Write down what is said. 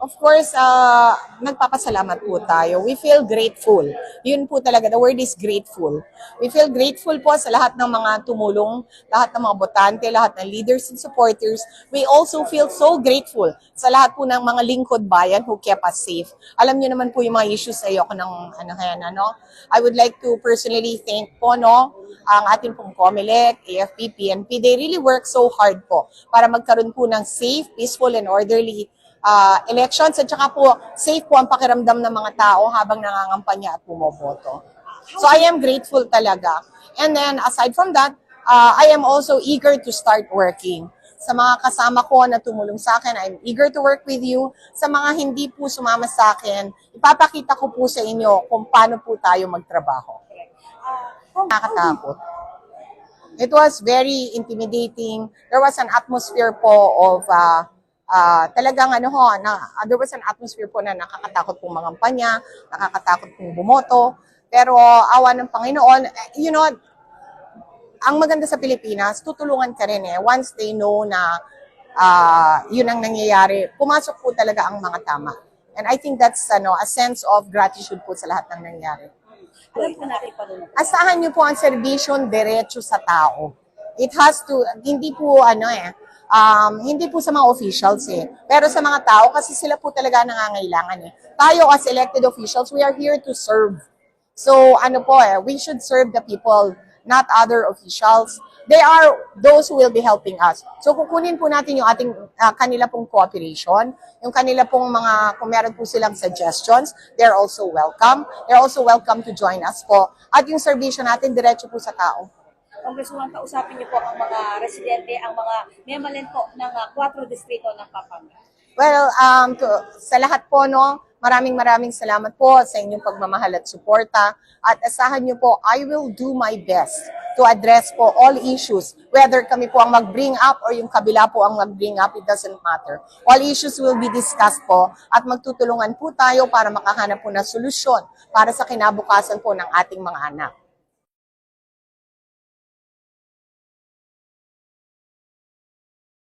Of course, uh, nagpapasalamat po tayo. We feel grateful. Yun po talaga, the word is grateful. We feel grateful po sa lahat ng mga tumulong, lahat ng mga botante, lahat ng leaders and supporters. We also feel so grateful sa lahat po ng mga lingkod bayan who kept us safe. Alam niyo naman po yung mga issues sa iyo ng ano kaya ano. I would like to personally thank po no ang ating pong COMELEC, AFP, PNP. They really work so hard po para magkaroon po ng safe, peaceful, and orderly uh, elections at saka po safe po ang pakiramdam ng mga tao habang nangangampanya at bumoboto. So I am grateful talaga. And then aside from that, uh, I am also eager to start working. Sa mga kasama ko na tumulong sa akin, I'm eager to work with you. Sa mga hindi po sumama sa akin, ipapakita ko po sa inyo kung paano po tayo magtrabaho. Ah, Nakakatakot. It was very intimidating. There was an atmosphere po of uh, uh, talagang ano ho, na, uh, there was an atmosphere po na nakakatakot pong mangampanya, nakakatakot pong bumoto. Pero awa ng Panginoon, eh, you know, ang maganda sa Pilipinas, tutulungan ka rin eh. Once they know na uh, yun ang nangyayari, pumasok po talaga ang mga tama. And I think that's ano, a sense of gratitude po sa lahat ng rin. asahan niyo po ang serbisyon diretso sa tao. It has to, hindi po ano eh, um, hindi po sa mga officials eh, pero sa mga tao kasi sila po talaga nangangailangan eh. Tayo as elected officials, we are here to serve. So ano po eh, we should serve the people, not other officials. They are those who will be helping us. So kukunin po natin yung ating ah, kanila pong cooperation, yung kanila pong mga, kung meron po silang suggestions, they're also welcome. They're also welcome to join us po. At yung serbisyo natin, diretso po sa tao. Congresswoman, kausapin niyo po ang mga residente, ang mga memalen po ng ah, 4 distrito ng Pampanga. Well, um, to, sa lahat po, no, maraming maraming salamat po sa inyong pagmamahal at suporta. At asahan niyo po, I will do my best to address po all issues. Whether kami po ang mag-bring up or yung kabila po ang mag-bring up, it doesn't matter. All issues will be discussed po at magtutulungan po tayo para makahanap po ng solusyon para sa kinabukasan po ng ating mga anak.